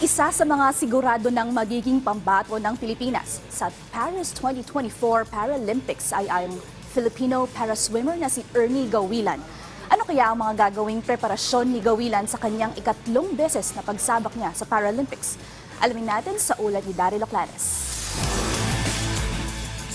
Isa sa mga sigurado ng magiging pambato ng Pilipinas sa Paris 2024 Paralympics ay ang Filipino paraswimmer na si Ernie Gawilan. Ano kaya ang mga gagawing preparasyon ni Gawilan sa kanyang ikatlong beses na pagsabak niya sa Paralympics? Alamin natin sa ulat ni Daryl Oclares.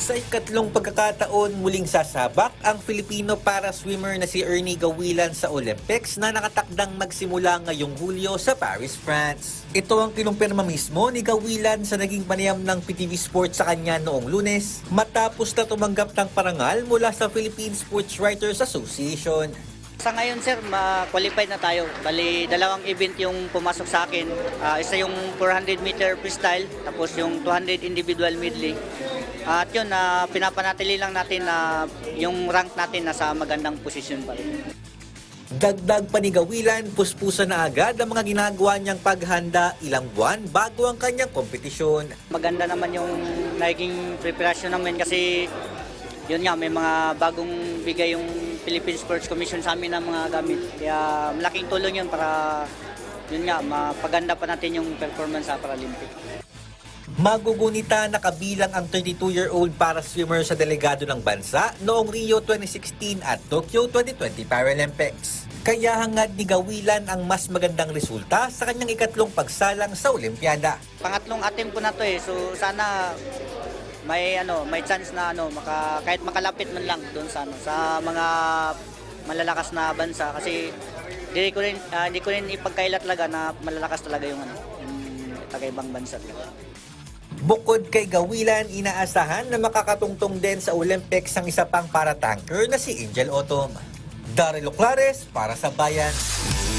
Sa ikatlong pagkakataon, muling sasabak ang Filipino para swimmer na si Ernie Gawilan sa Olympics na nakatakdang magsimula ngayong Hulyo sa Paris, France. Ito ang kinumpirma mismo ni Gawilan sa naging panayam ng PTV Sports sa kanya noong lunes matapos na tumanggap ng parangal mula sa Philippine Sports Writers Association. Sa ngayon sir, ma-qualified na tayo. Bali, dalawang event yung pumasok sa akin. Ah, isa yung 400 meter freestyle, tapos yung 200 individual medley. At yun, na pinapanatili lang natin na yung rank natin nasa magandang posisyon pa rin. Dagdag pa ni Gawilan, puspusa na agad ang mga ginagawa niyang paghanda ilang buwan bago ang kanyang kompetisyon. Maganda naman yung naging preparation namin kasi yun nga, may mga bagong bigay yung Philippine Sports Commission sa amin ng mga gamit. Kaya malaking tulong yun para yun nga, mapaganda pa natin yung performance sa Paralympic. Magugunita na kabilang ang 32-year-old para swimmer sa delegado ng bansa noong Rio 2016 at Tokyo 2020 Paralympics. Kaya hangad ni Gawilan ang mas magandang resulta sa kanyang ikatlong pagsalang sa Olimpiada. Pangatlong attempt ko na to eh. So sana may ano, may chance na ano, maka, kahit makalapit man lang doon sa ano, sa mga malalakas na bansa kasi hindi ko rin ah, hindi ko rin ipagkaila talaga na malalakas talaga yung ano, yung bansa talaga. Bukod kay Gawilan, inaasahan na makakatungtong din sa Olympics ang isa pang para-tanker na si Angel Otom. Daryl Oclares para sa Bayan.